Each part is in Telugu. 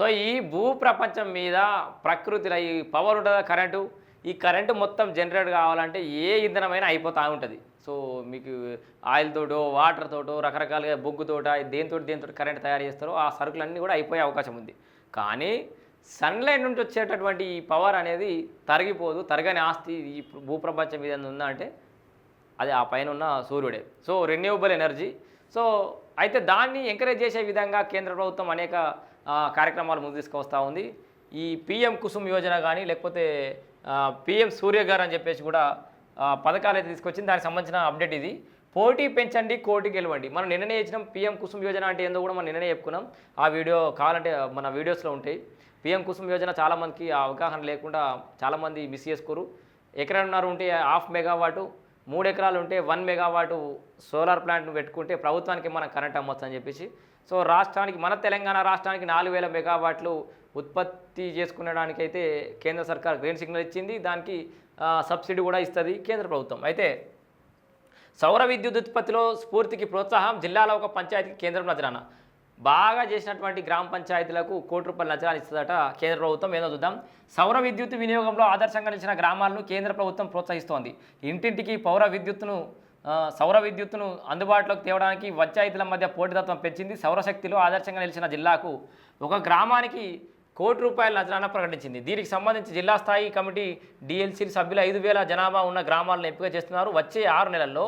సో ఈ భూ ప్రపంచం మీద ప్రకృతిలో ఈ పవర్ ఉంటుందా కరెంటు ఈ కరెంటు మొత్తం జనరేట్ కావాలంటే ఏ ఇంధనమైనా అయిపోతూ ఉంటుంది. సో మీకు ఆయిల్ తోటో వాటర్ తోటో రకరకాలుగా బొగ్గుతోట దేనితో దేనితో కరెంట్ తయారు చేస్తారో ఆ సరుకులన్నీ కూడా అయిపోయే అవకాశం ఉంది. కానీ సన్లైట్ నుంచి వచ్చేటటువంటి ఈ పవర్ అనేది తరిగిపోదు తరగని ఆస్తి ఈ భూప్రపంచం మీద ఉందా అంటే అది ఆ పైన ఉన్న సూర్యుడే. సో రెన్యూవబుల్ ఎనర్జీ సో అయితే దాన్ని ఎంకరేజ్ చేసే విధంగా కేంద్ర ప్రభుత్వం అనేక కార్యక్రమాలు ముందు తీసుకొస్తూ ఉంది. ఈ పిఎం కుసుమ్ యోజన కానీ లేకపోతే పిఎం సూర్యగారు అని చెప్పేసి కూడా పథకాలు అయితే తీసుకొచ్చింది. దానికి సంబంధించిన అప్డేట్ ఇది. పోటీ పెంచండి కోటి గెలవండి. మనం నిన్ననే ఇచ్చినాం పిఎం కుసుమ్ యోజన అంటే ఏందో కూడా మనం నిన్ననే చెప్పుకున్నాం. ఆ వీడియో కావాలంటే మన వీడియోస్లో ఉంటాయి. పిఎం కుసుమ్ యోజన చాలామందికి అవగాహన లేకుండా చాలామంది మిస్ చేసుకోరు. ఎకరన్నర ఉంటే హాఫ్ మెగావాటు మూడు ఎకరాలు ఉంటే వన్ మెగావాటు సోలార్ ప్లాంట్ను పెట్టుకుంటే ప్రభుత్వానికి మనం కరెంట్ అమ్మొచ్చు అని చెప్పేసి. సో రాష్ట్రానికి మన తెలంగాణ రాష్ట్రానికి నాలుగు వేల మెగావాట్లు ఉత్పత్తి చేసుకునేదానికైతే కేంద్ర సర్కార్ గ్రీన్ సిగ్నల్ ఇచ్చింది. దానికి సబ్సిడీ కూడా ఇస్తుంది కేంద్ర ప్రభుత్వం. అయితే సౌర విద్యుత్ ఉత్పత్తిలో స్ఫూర్తికి ప్రోత్సాహం జిల్లాలో ఒక పంచాయతీకి కేంద్రం నజరాన. బాగా చేసినటువంటి గ్రామ పంచాయతీలకు కోటి రూపాయల నజరాన ఇస్తుందట కేంద్ర ప్రభుత్వం. ఏదో చూద్దాం. సౌర విద్యుత్ వినియోగంలో ఆదర్శంగా నిలిచిన గ్రామాలను కేంద్ర ప్రభుత్వం ప్రోత్సహిస్తోంది. ఇంటింటికి పౌర విద్యుత్తును సౌర విద్యుత్తును అందుబాటులోకి తేవడానికి పంచాయతీల మధ్య పోటీతత్వం పెంచింది. సౌరశక్తిలో ఆదర్శంగా నిలిచిన జిల్లాకు ఒక గ్రామానికి కోటి రూపాయల నజరాన ప్రకటించింది. దీనికి సంబంధించి జిల్లా స్థాయి కమిటీ డిఎల్సీ సభ్యులు ఐదు వేల జనాభా ఉన్న గ్రామాలను ఎంపిక చేస్తున్నారు. వచ్చే ఆరు నెలల్లో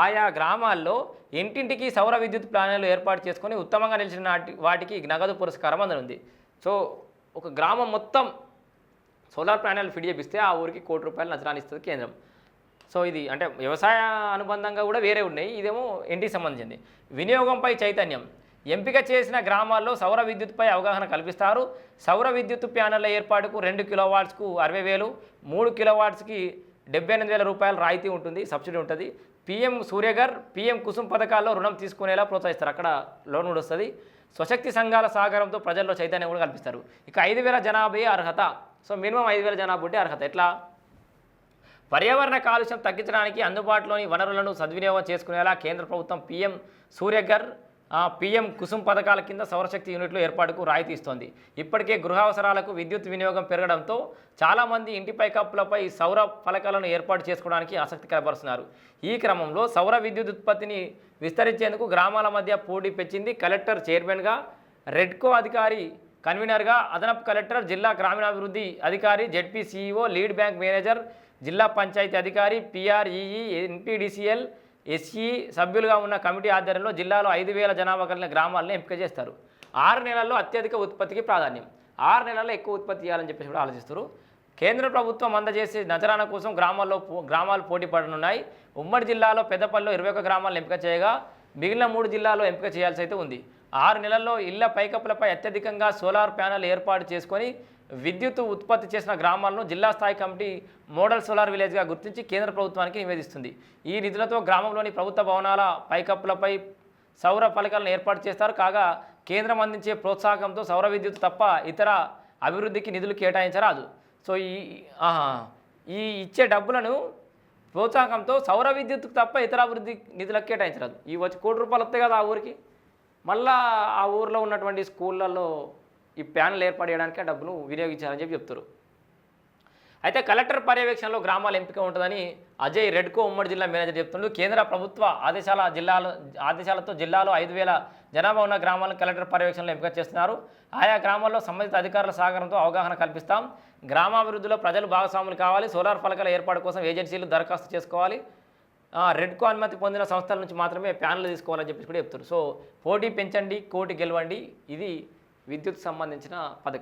ఆయా గ్రామాల్లో ఇంటింటికి సౌర విద్యుత్ ప్లాన్లు ఏర్పాటు చేసుకొని ఉత్తమంగా నిలిచిన వాటికి నగదు పురస్కారం అందనుంది. సో ఒక గ్రామం మొత్తం సోలార్ ప్యానెల్ ఫిట్ చేపిస్తే ఆ ఊరికి కోటి రూపాయలు నజరాని ఇస్తుంది కేంద్రం. సో ఇది అంటే వ్యవసాయ అనుబంధంగా కూడా వేరే ఉన్నాయి. ఇదేమో ఇంటికి సంబంధించింది. వినియోగంపై చైతన్యం. ఎంపిక చేసిన గ్రామాల్లో సౌర విద్యుత్పై అవగాహన కల్పిస్తారు. సౌర విద్యుత్ ప్యానెళ్ళ ఏర్పాటుకు రెండు కిలోవాట్స్కు అరవై వేలు మూడు కిలోవాట్స్కి డెబ్బై ఎనిమిది వేల రూపాయలు రాయితీ ఉంటుంది సబ్సిడీ ఉంటుంది. పిఎం సూర్యగర్ పిఎం కుసుమ్ పథకాల్లో రుణం తీసుకునేలా ప్రోత్సహిస్తారు. అక్కడ లోన్ కూడా వస్తుంది. స్వశక్తి సంఘాల సహకారంతో ప్రజల్లో చైతన్యం కూడా కల్పిస్తారు. ఇక ఐదు వేల జనాభా అర్హత. సో మినిమం ఐదు వేల జనాభా ఉంటే అర్హత. ఎట్లా? పర్యావరణ కాలుష్యం తగ్గించడానికి అందుబాటులోని వనరులను సద్వినియోగం చేసుకునేలా కేంద్ర ప్రభుత్వం పీఎం సూర్యగర్ పీఎం కుసుమ్ పథకాల కింద సౌరశక్తి యూనిట్లు ఏర్పాటుకు రాయితీ ఇస్తోంది ఇప్పటికే గృహ అవసరాలకు విద్యుత్ వినియోగం పెరగడంతో చాలామంది ఇంటి పైకప్పులపై సౌర ఫలకాలను ఏర్పాటు చేసుకోవడానికి ఆసక్తి కనబరుస్తున్నారు. ఈ క్రమంలో సౌర విద్యుత్ ఉత్పత్తిని విస్తరించేందుకు గ్రామాల మధ్య పోటీ పెంచింది కలెక్టర్ చైర్మన్గా రెడ్కో అధికారి కన్వీనర్గా అదనపు కలెక్టర్ జిల్లా గ్రామీణాభివృద్ధి అధికారి ZP CEO lead bank manager జిల్లా పంచాయతీ అధికారి పిఆర్ఈఈ ఎన్పీడీసీఎల్ ఎస్సీ సభ్యులుగా ఉన్న కమిటీ ఆధ్వర్యంలో జిల్లాలో ఐదు వేల జనాభా కలిగిన గ్రామాలను ఎంపిక చేస్తారు. ఆరు నెలల్లో అత్యధిక ఉత్పత్తికి ప్రాధాన్యం. ఆరు నెలల్లో ఎక్కువ ఉత్పత్తి చేయాలని చెప్పేసి కూడా ఆలోచిస్తారు కేంద్ర ప్రభుత్వం అందజేసే నజరాన కోసం గ్రామాల్లో పో- గ్రామాలు పోటీ పడనున్నాయి. ఉమ్మడి జిల్లాలో పెద్దపల్లిలో ఇరవై ఒక గ్రామాలను ఎంపిక చేయగా మిగిలిన మూడు జిల్లాల్లో ఎంపిక చేయాల్సి అయితే ఉంది. ఆరు నెలల్లో ఇళ్ళ పైకప్పులపై అత్యధికంగా సోలార్ ప్యానెల్ ఏర్పాటు చేసుకొని విద్యుత్ ఉత్పత్తి చేసిన గ్రామాలను జిల్లా స్థాయి కమిటీ మోడల్ సోలార్ విలేజ్గా గుర్తించి కేంద్ర ప్రభుత్వానికి నివేదిస్తుంది. ఈ నిధులతో గ్రామంలోని ప్రభుత్వ భవనాల పైకప్పులపై సౌర ఫలకాలను ఏర్పాటు చేస్తారు. కాగా కేంద్రం అందించే ప్రోత్సాహకంతో సౌర విద్యుత్ తప్ప ఇతర అభివృద్ధికి నిధులు కేటాయించరాదు. సో ఈ ఈ ఇచ్చే డబ్బులను ప్రోత్సాహంతో సౌర విద్యుత్కు తప్ప ఇతర అభివృద్ధి నిధులకు కేటాయించరాదు. ఈ వచ్చి కోటి రూపాయలు వస్తాయి కదా ఆ ఊరికి? మళ్ళా ఆ ఊర్లో ఉన్నటువంటి స్కూళ్ళల్లో ఈ ప్యానల్ ఏర్పాటు చేయడానికి ఆ డబ్బును వినియోగించాలని చెప్పి చెప్తారు. అయితే కలెక్టర్ పర్యవేక్షణలో గ్రామాల ఎంపిక ఉంటుందని అజయ్ రెడ్కో ఉమ్మడి జిల్లా మేనేజర్ చెప్తుండు. కేంద్ర ప్రభుత్వ ఆదేశాల జిల్లాలో ఆదేశాలతో జిల్లాలో ఐదు వేల జనాభా ఉన్న గ్రామాలను కలెక్టర్ పర్యవేక్షణలో ఎంపిక చేస్తున్నారు. ఆయా గ్రామాల్లో సంబంధిత అధికారుల సహకారంతో అవగాహన కల్పిస్తాం. గ్రామాభివృద్ధిలో ప్రజలు భాగస్వాములు కావాలి. సోలార్ ఫలకాల ఏర్పాటు కోసం ఏజెన్సీలు దరఖాస్తు చేసుకోవాలి. రెడ్కో అనుమతి పొందిన సంస్థల నుంచి మాత్రమే ప్యానల్ తీసుకోవాలని చెప్పేసి కూడా చెప్తారు. సో పోటీ పెంచండి కోటి గెలవండి. ఇది విద్యుత్ సంబంధించిన పథకం.